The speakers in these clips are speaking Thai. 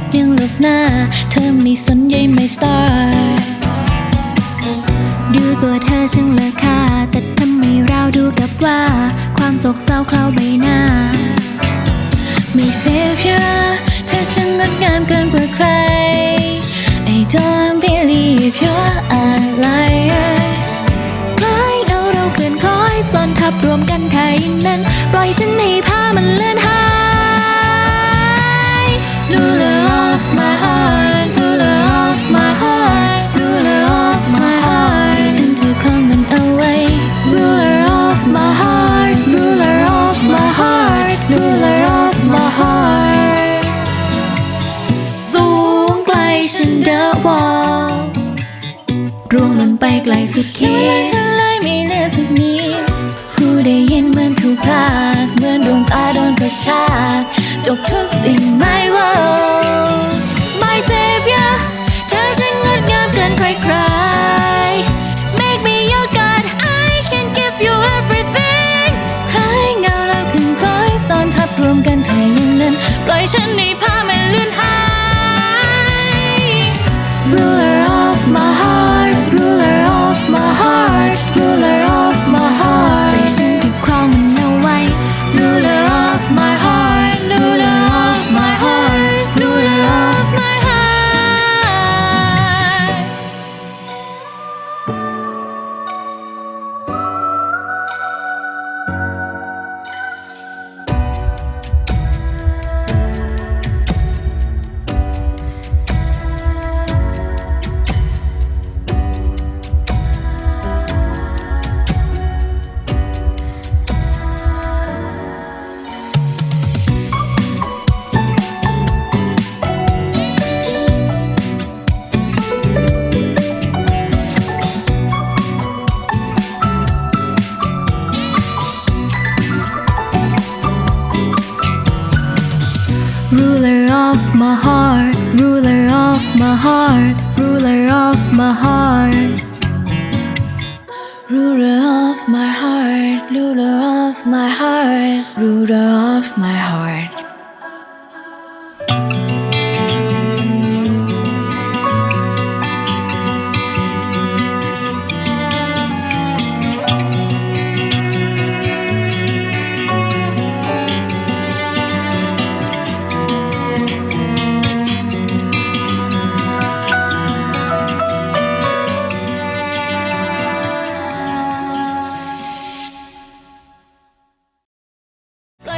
ดยังหลบหน้า เธอไม่สนใยไม่สตาร์ดูตัวเธอช่างเลอะค่าแต่ทำไมเราดูกับว่า ความโศกเศร้าเคล้าใบหน้า ไม่เซฟเธอเธอช่างงดงามเกินกว่าใคร ไปไกลสุดขีด of my heart, ruler of my heart, ruler of my heart. Ruler of my heart, ruler of my heart, ruler of my heart.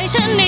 爱上你